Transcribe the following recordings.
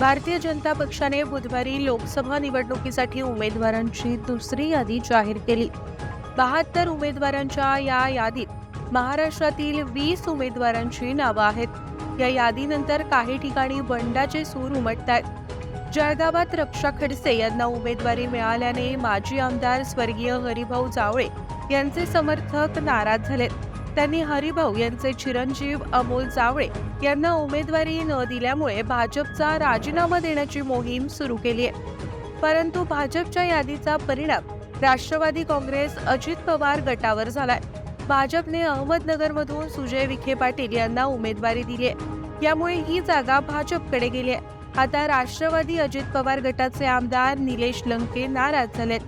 भारतीय जनता पक्षाने बुधवारी लोकसभा निवडणुकीसाठी उमेदवारांची दुसरी यादी जाहीर केली. बहात्तर उमेदवारांच्या या यादीत महाराष्ट्रातील वीस उमेदवारांची नावं आहेत. या यादीनंतर काही ठिकाणी बंडाचे सूर उमटत आहेत जळगावात रक्षा खडसे यांना उमेदवारी मिळाल्याने माजी आमदार स्वर्गीय हरिभाऊ जावळे यांचे समर्थक नाराज झालेत. त्यांनी हरिभाऊ यांचे चिरंजीव अमोल जावळे यांना उमेदवारी न दिल्यामुळे भाजपचा राजीनामा देण्याची मोहीम सुरू केली आहे. परंतु भाजपच्या यादीचा परिणाम राष्ट्रवादी काँग्रेस अजित पवार गटावर झालाय. भाजपने अहमदनगरमधून सुजय विखे पाटील यांना उमेदवारी दिली आहे. यामुळे ही जागा भाजपकडे गेली आहे. आता राष्ट्रवादी अजित पवार गटाचे आमदार निलेश लंके नाराज झालेत.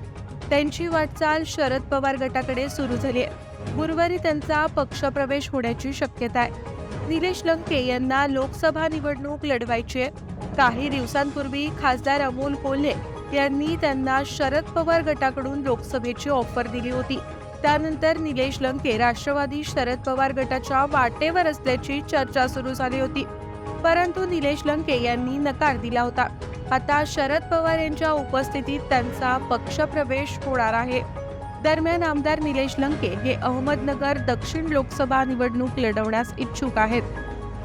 त्यांची वाटचाल शरद पवार गटाकडे सुरू झाली आहे. गुरुवारी त्यांचा पक्षप्रवेश होण्याची शक्यता आहे. निलेश लंके यांना लोकसभा निवडणूक लढवायची आहे. काही दिवसांपूर्वी खासदार अमोल कोल्हे यांनी त्यांना शरद पवार गटाकडून लोकसभेची ऑफर दिली होती. त्यानंतर निलेश लंके राष्ट्रवादी शरद पवार गटाच्या वाटेवर असल्याची चर्चा सुरू झाली होती. परंतु निलेश लंके यांनी नकार दिला होता. आता शरद पवार यांच्या उपस्थितीत त्यांचा पक्षप्रवेश होणार आहे. दरम्यान आमदार निलेश लंके हे अहमदनगर दक्षिण लोकसभा निवडणूक लढवण्यास इच्छुक आहेत.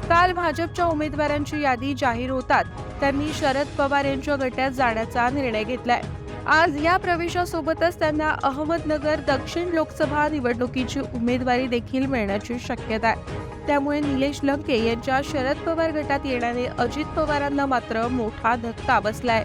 काल भाजपच्या उमेदवारांची यादी जाहीर होतात. त्यांनी शरद पवार यांच्या गटात जाण्याचा निर्णय घेतलाय. आज या प्रवेशासोबतच त्यांना अहमदनगर दक्षिण लोकसभा निवडणुकीची उमेदवारी देखील मिळण्याची शक्यता आहे. त्यामुळे निलेश लंके यांच्या शरद पवार गटात येण्याने अजित पवारांना मात्र मोठा धक्का बसलाय.